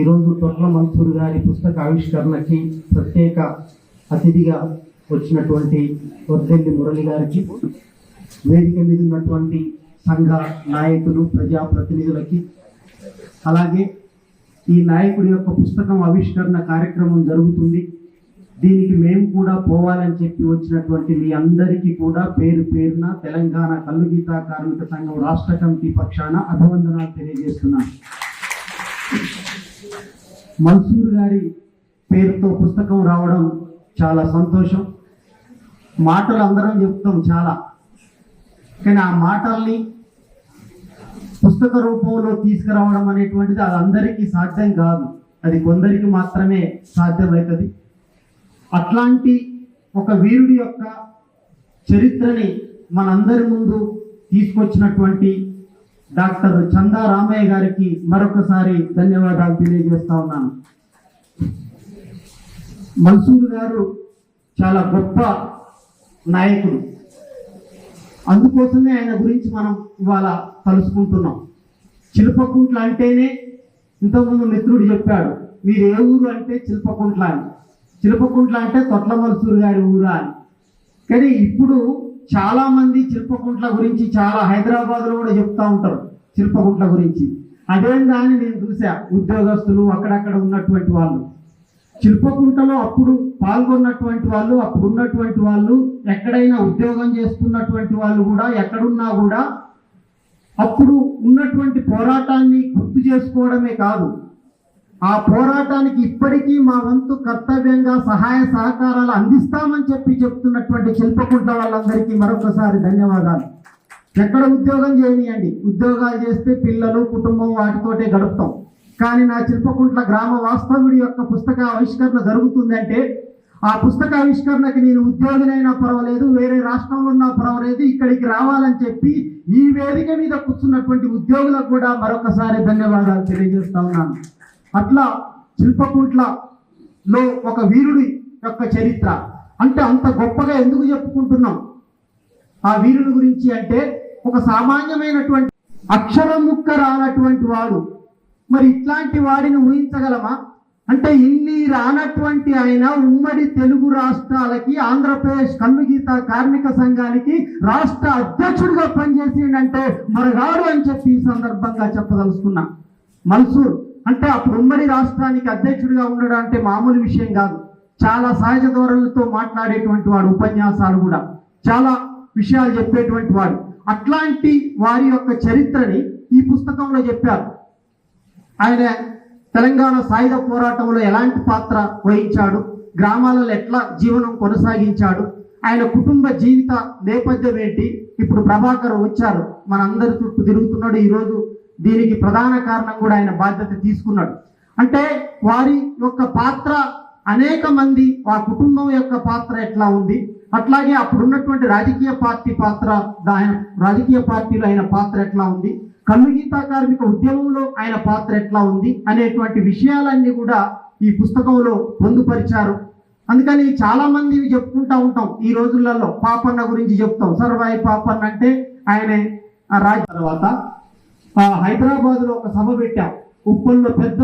ఈరోజు తొట్ల మన్సూర్ గారి పుస్తక ఆవిష్కరణకి ప్రత్యేక అతిథిగా వచ్చినటువంటి వర్దెల్లి మురళి గారికి వేదిక మీద ఉన్నటువంటి సంఘ నాయకులు ప్రజాప్రతినిధులకి అలాగే ఈ నాయకుడి యొక్క పుస్తకం ఆవిష్కరణ కార్యక్రమం జరుగుతుంది. దీనికి మేము కూడా పోవాలని చెప్పి వచ్చినటువంటి మీ అందరికీ కూడా పేరు పేరున తెలంగాణ కల్లుగీత కార్మిక సంఘం రాష్ట్ర కమిటీ పక్షాన అభివందనాలు తెలియజేస్తున్నాను. మన్సూర్ గారి పేరుతో పుస్తకం రావడం చాలా సంతోషం. మాటలు అందరం చెప్తాం చాలా. కానీ ఆ మాటల్ని పుస్తక రూపంలో తీసుకురావడం అనేటువంటిది అది అందరికీ సాధ్యం కాదు. అది కొందరికి మాత్రమే సాధ్యమవుతుంది. అట్లాంటి ఒక వీరుడి యొక్క చరిత్రని మనందరి ముందు తీసుకొచ్చినటువంటి డాక్టర్ చందా రామయ్య గారికి మరొకసారి ధన్యవాదాలు తెలియజేస్తా ఉన్నాను. మన్సూర్ గారు చాలా గొప్ప నాయకుడు. అందుకోసమే ఆయన గురించి మనం ఇవాళ తలుసుకుంటున్నాం చిలుపకుంట్ల అంటేనే ఇంతకుముందు మిత్రుడు చెప్పాడు మీరు ఏ ఊరు అంటే చిలుపకుంట్ల అని. చిలుపకుంట్ల అంటే తొట్ల మన్సూర్ గారి ఊరా అని. కానీ ఇప్పుడు చాలా మంది చిల్పకుంట్ల గురించి చాలా హైదరాబాద్లో కూడా చెప్తా ఉంటారు చిల్పకుంట్ల గురించి. అదేందా అని నేను చూసా ఉద్యోగస్తులు అక్కడక్కడ ఉన్నటువంటి వాళ్ళు. చిల్పకుంటలో అప్పుడు పాల్గొన్నటువంటి వాళ్ళు అప్పుడు ఉన్నటువంటి వాళ్ళు ఎక్కడైనా ఉద్యోగం చేస్తున్నటువంటి వాళ్ళు కూడా ఎక్కడున్నా కూడా అప్పుడు ఉన్నటువంటి పోరాటాన్ని గుర్తు చేసుకోవడమే కాదు. ఆ పోరాటానికి ఇప్పటికీ మా వంతు కర్తవ్యంగా సహాయ సహకారాలు అందిస్తామని చెప్పి చెప్తున్నటువంటి శిల్పకుంట వాళ్ళందరికీ మరొకసారి ధన్యవాదాలు. ఎక్కడ ఉద్యోగం చేయనియండి. ఉద్యోగాలు చేస్తే పిల్లలు కుటుంబం వాటితోటే గడుపుతాం. కానీ నా శిల్పకుంట్ల గ్రామ వాస్తవుడి యొక్క పుస్తక ఆవిష్కరణ జరుగుతుందంటే ఆ పుస్తక ఆవిష్కరణకి నేను ఉద్యోగినైనా పర్వాలేదు వేరే రాష్ట్రంలో ఉన్నా పర్వాలేదు ఇక్కడికి రావాలని చెప్పి ఈ వేదిక మీద కూర్చున్నటువంటి ఉద్యోగులకు కూడా మరొకసారి ధన్యవాదాలు తెలియజేస్తా ఉన్నాను. అట్లా శిల్పకుంట్లలో ఒక వీరుడి యొక్క చరిత్ర. అంటే అంత గొప్పగా ఎందుకు చెప్పుకుంటున్నాం? ఆ వీరుడి గురించి అంటే ఒక సామాన్యమైనటువంటి అక్షరం ముక్క రానటువంటి వాడు. మరి ఇట్లాంటి వాడిని ఊహించగలమా? అంటే ఇన్ని రానటువంటి ఆయన ఉమ్మడి తెలుగు రాష్ట్రాలకి ఆంధ్రప్రదేశ్ కన్నుగీత కార్మిక సంఘానికి రాష్ట్ర అధ్యక్షుడిగా పనిచేసిండంటే మరగాడు అని చెప్పి ఈ సందర్భంగా చెప్పదలుచుకున్నా. మన్సూర్ అంటే అప్పుడు ఉమ్మడి రాష్ట్రానికి అధ్యక్షుడిగా ఉండడం అంటే మామూలు విషయం కాదు. చాలా సహజ ధోరణులతో మాట్లాడేటువంటి వాడు ఉపన్యాసాలు కూడా. చాలా విషయాలు చెప్పేటువంటి వాడు. అట్లాంటి వారి యొక్క చరిత్రని ఈ పుస్తకంలో చెప్పారు. ఆయన తెలంగాణ సాయుధ పోరాటంలో ఎలాంటి పాత్ర వహించాడు? గ్రామాలలో ఎట్లా జీవనం కొనసాగించాడు? ఆయన కుటుంబ జీవిత నేపథ్యం ఏంటి? ఇప్పుడు ప్రభాకర్ వచ్చారు. మనందరి చుట్టూ తిరుగుతున్నాడు. ఈరోజు దీనికి ప్రధాన కారణం కూడా ఆయన బాధ్యత తీసుకున్నాడు. అంటే వారి యొక్క పాత్ర అనేక మంది ఆ కుటుంబం యొక్క పాత్ర ఎట్లా ఉంది? అట్లాగే అప్పుడు ఉన్నటువంటి రాజకీయ పార్టీ పాత్ర ఆయన రాజకీయ పార్టీలో ఆయన పాత్ర ఎట్లా ఉంది? కళ్ళు గీతా కార్మిక ఉద్యమంలో ఆయన పాత్ర ఎట్లా ఉంది? అనేటువంటి విషయాలన్నీ కూడా ఈ పుస్తకంలో పొందుపరిచారు. అందుకని చాలా మంది చెప్పుకుంటా ఉంటాం ఈ రోజులలో. పాపన్న గురించి చెప్తాం. సర్వాయి పాపన్న అంటే ఆయన. ఆ రాజ తర్వాత హైదరాబాద్లో ఒక సభ పెట్టాం. ఉప్పల్లో పెద్ద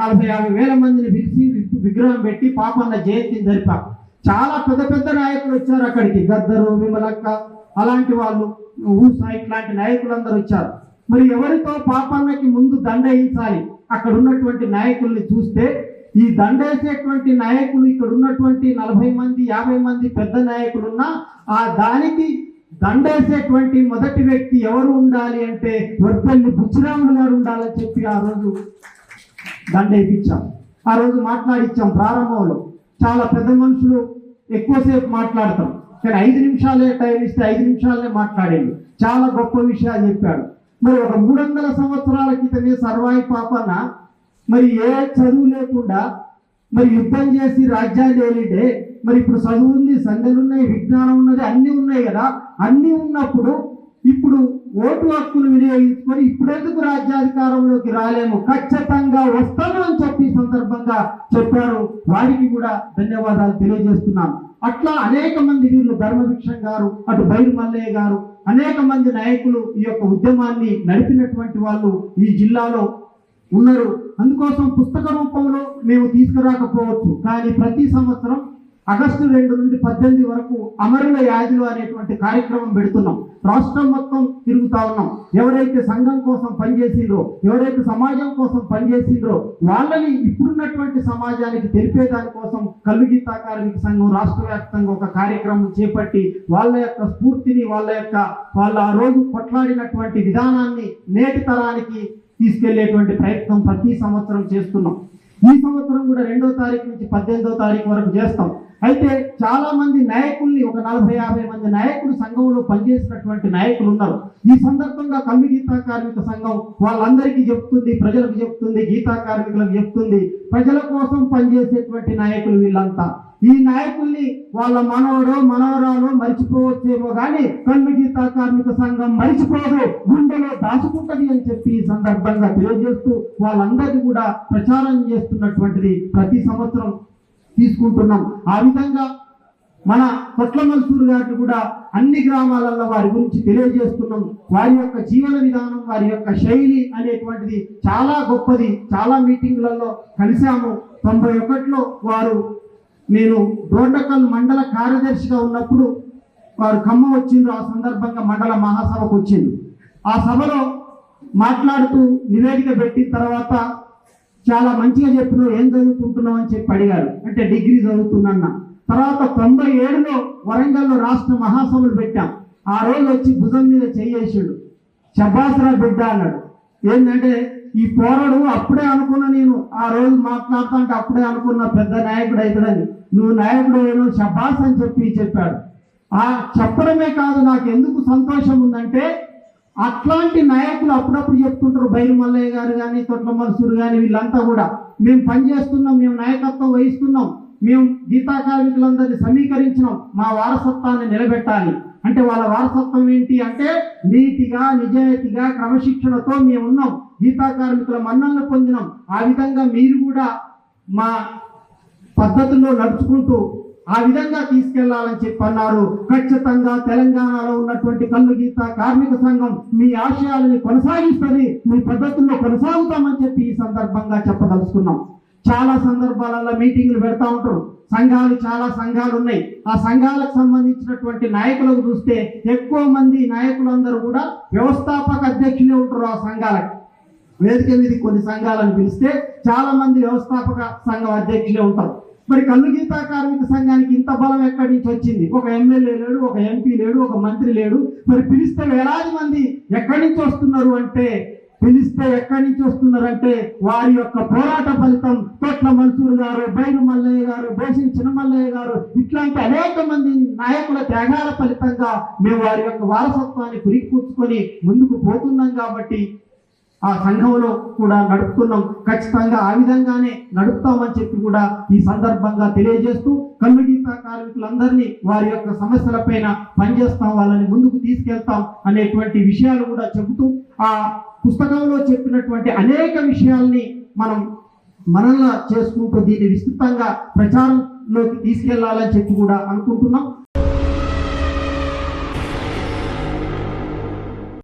నలభై యాభై వేల మందిని పిలిచి విగ్రహం పెట్టి పాపన్న జయంతిని జరిపాం. చాలా పెద్ద పెద్ద నాయకులు వచ్చారు అక్కడికి. గద్దరు విమలక్క అలాంటి వాళ్ళు ఊసా ఇట్లాంటి నాయకులందరూ వచ్చారు. మరి ఎవరితో పాపన్నకి ముందు దండయించాలి అక్కడ ఉన్నటువంటి నాయకుల్ని చూస్తే ఈ దండేసేటువంటి నాయకులు ఇక్కడ ఉన్నటువంటి నలభై మంది యాభై మంది పెద్ద నాయకులున్నా ఆ దానికి దండేసేటువంటి మొదటి వ్యక్తి ఎవరు ఉండాలి అంటే వర్పల్లి బుచ్చిరాములు గారు ఉండాలని చెప్పి ఆ రోజు దండేపించాం. ఆ రోజు మాట్లాడిచ్చాం ప్రారంభంలో. చాలా పెద్ద మనుషులు ఎక్కువసేపు మాట్లాడతాం. కానీ ఐదు నిమిషాలే టైం ఇస్తే ఐదు నిమిషాలనే మాట్లాడేది. చాలా గొప్ప విషయాలు చెప్పాడు. మరి ఒక మూడు వందల సంవత్సరాల క్రితమే సర్వాయి పాపన మరి ఏ చదువు లేకుండా మరి యుద్ధం చేసి రాజ్యాన్ని ఏలిడే మరి ఇప్పుడు చదువు ఉంది సంఘలు ఉన్నాయి విజ్ఞానం ఉన్నది అన్నీ ఉన్నాయి కదా. అన్నీ ఉన్నప్పుడు ఇప్పుడు ఓటు హక్కును వినియోగించుకొని ఇప్పుడెందుకు రాజ్యాధికారంలోకి రాలేము? ఖచ్చితంగా వస్తాము అని చెప్పి సందర్భంగా చెప్పారు. వారికి కూడా ధన్యవాదాలు తెలియజేస్తున్నాను అట్లా అనేక మంది వీళ్ళు ధర్మభిక్షం గారు అటు బైరు మల్లయ్య గారు అనేక మంది నాయకులు ఈ యొక్క ఉద్యమాన్ని నడిపినటువంటి వాళ్ళు ఈ జిల్లాలో ఉన్నారు. అందుకోసం పుస్తక రూపంలో మేము తీసుకురాకపోవచ్చు. కానీ ప్రతి సంవత్సరం ఆగస్టు రెండు నుండి పద్దెనిమిది వరకు అమరుల యాదులు అనేటువంటి కార్యక్రమం పెడుతున్నాం. రాష్ట్రం మొత్తం తిరుగుతా ఉన్నాం. ఎవరైతే సంఘం కోసం పనిచేసిండ్రో ఎవరైతే సమాజం కోసం పనిచేసిండ్రో వాళ్ళని ఇప్పుడున్నటువంటి సమాజానికి తెలిపే దానికోసం కళ్ళు గీతా కార్మిక సంఘం రాష్ట్ర వ్యాప్తంగా ఒక కార్యక్రమం చేపట్టి వాళ్ళ యొక్క స్ఫూర్తిని వాళ్ళ యొక్క వాళ్ళ ఆ రోజు కొట్లాడినటువంటి విధానాన్ని నేటి తరానికి తీసుకెళ్ళేటువంటి ప్రయత్నం ప్రతి సంవత్సరం చేస్తున్నాం. ఈ సంవత్సరం కూడా రెండో తారీఖు నుంచి పద్దెనిమిదో తారీఖు వరకు చేస్తాం. అయితే చాలా మంది నాయకుల్ని ఒక నలభై యాభై మంది నాయకులు సంఘంలో పనిచేసినటువంటి నాయకులు ఉన్నారు. ఈ సందర్భంగా కమ్మి గీతా కార్మిక సంఘం వాళ్ళందరికీ చెప్తుంది ప్రజలకు చెప్తుంది గీతా కార్మికులకు చెప్తుంది ప్రజల కోసం పనిచేసేటువంటి నాయకులు వీళ్ళంతా. ఈ నాయకుల్ని వాళ్ళ మనవడో మనవరాలో మరిచిపోవచ్చేమో కానీ కన్ను గీతా కార్మిక సంఘం మరిచిపోదు గుండెలో దాచుకుంటది అని చెప్పి ఈ సందర్భంగా తెలియజేస్తూ వాళ్ళందరికీ కూడా ప్రచారం చేస్తున్నటువంటిది ప్రతి సంవత్సరం తీసుకుంటున్నాం. ఆ విధంగా మన కొట్ల మల్సూరు కూడా అన్ని గ్రామాలలో వారి గురించి తెలియజేస్తున్నాం. వారి యొక్క జీవన విధానం వారి యొక్క శైలి అనేటువంటిది చాలా గొప్పది. చాలా మీటింగ్లలో కలిశాము. తొంభై ఒకటిలో వారు నేను దోండకల్ మండల కార్యదర్శిగా ఉన్నప్పుడు వారు ఖమ్మం వచ్చిండ్రు. ఆ సందర్భంగా మండల మహాసభకు వచ్చింది ఆ సభలో మాట్లాడుతూ నివేదిక పెట్టిన తర్వాత చాలా మంచిగా చెప్పినావు ఏం చదువుకుంటున్నావు అని చెప్పి అడిగారు. అంటే డిగ్రీ చదువుతున్నా తర్వాత తొంభై ఏడులో వరంగల్లో రాష్ట్ర మహాసభలు పెట్టాం. ఆ రోజు వచ్చి భుజం మీద చేయేసాడు శబాసరా బిడ్డ అన్నాడు. ఏంటంటే ఈ పోరడు అప్పుడే అనుకున్నా నేను ఆ రోజు మాట్లాడుతుంటే అప్పుడే అనుకున్న పెద్ద నాయకుడు అవుతాడని నువ్వు నాయకుడు ఏమో శబాస్ అని చెప్పి చెప్పాడు. ఆ చెప్పడమే కాదు నాకు ఎందుకు సంతోషం ఉందంటే అట్లాంటి నాయకులు అప్పుడప్పుడు చెప్తుంటారు బైరు మల్లయ్య గారు కానీ తొట్ల మల్సూరు కానీ వీళ్ళంతా కూడా. మేము పనిచేస్తున్నాం మేము నాయకత్వం వహిస్తున్నాం మేము గీతా కార్మికులందరినీ సమీకరించినాం మా వారసత్వాన్ని నిలబెట్టాలి. అంటే వాళ్ళ వారసత్వం ఏంటి అంటే నీతిగా నిజాయితీగా క్రమశిక్షణతో మేము ఉన్నాం గీతా కార్మికుల మన్నలను పొందినాం. ఆ విధంగా మీరు కూడా మా పద్ధతుల్లో నడుచుకుంటూ ఆ విధంగా తీసుకెళ్ళాలని చెప్పి అన్నారు ఖచ్చితంగా తెలంగాణలో ఉన్నటువంటి కళ్ళు గీత కార్మిక సంఘం మీ ఆశయాలని కొనసాగిస్తుంది మీ పద్ధతుల్లో కొనసాగుతామని చెప్పి ఈ సందర్భంగా చెప్పదలుచుకున్నాం. చాలా సందర్భాలలో మీటింగులు పెడతా ఉంటారు. సంఘాలు చాలా సంఘాలు ఉన్నాయి. ఆ సంఘాలకు సంబంధించినటువంటి నాయకులకు చూస్తే ఎక్కువ మంది నాయకులందరూ కూడా వ్యవస్థాపక అధ్యక్షులే ఉంటారు ఆ సంఘాలకు. వేదిక మీద కొన్ని సంఘాలను పిలిస్తే చాలా మంది వ్యవస్థాపక సంఘం అధ్యక్షులే ఉంటారు. మరి కళ్ళు గీతా కార్మిక సంఘానికి ఇంత బలం ఎక్కడి నుంచి వచ్చింది? ఒక ఎమ్మెల్యే లేడు ఒక ఎంపీ లేడు ఒక మంత్రి లేడు. మరి పిలిస్తే వేలాది మంది ఎక్కడి నుంచి వస్తున్నారు అంటే పిలిస్తే ఎక్కడి నుంచి వస్తున్నారంటే వారి యొక్క పోరాట ఫలితం తోట్ల మన్సూర్ గారు బైరు మల్లయ్య గారు బోసిన చిన్నమల్లయ్య గారు ఇట్లాంటి అనేక మంది నాయకుల త్యాగాల ఫలితంగా మేము వారి యొక్క వారసత్వాన్ని పురికిపుచ్చుకొని ముందుకు పోతున్నాం కాబట్టి ఆ సంఘంలో కూడా నడుపుతున్నాం. ఖచ్చితంగా ఆ విధంగానే నడుపుతామని చెప్పి కూడా ఈ సందర్భంగా తెలియజేస్తూ కళ్ళు కార్మికులందరినీ వారి యొక్క సమస్యలపైన పనిచేస్తాం వాళ్ళని ముందుకు తీసుకెళ్తాం అనేటువంటి విషయాలు కూడా చెబుతూ ఆ పుస్తకంలో చెప్పినటువంటి అనేక విషయాల్ని మనం మనల్ని చేసుకుంటూ దీన్ని విస్తృతంగా ప్రచారంలోకి తీసుకెళ్ళాలని చెప్పి కూడా అనుకుంటున్నాం.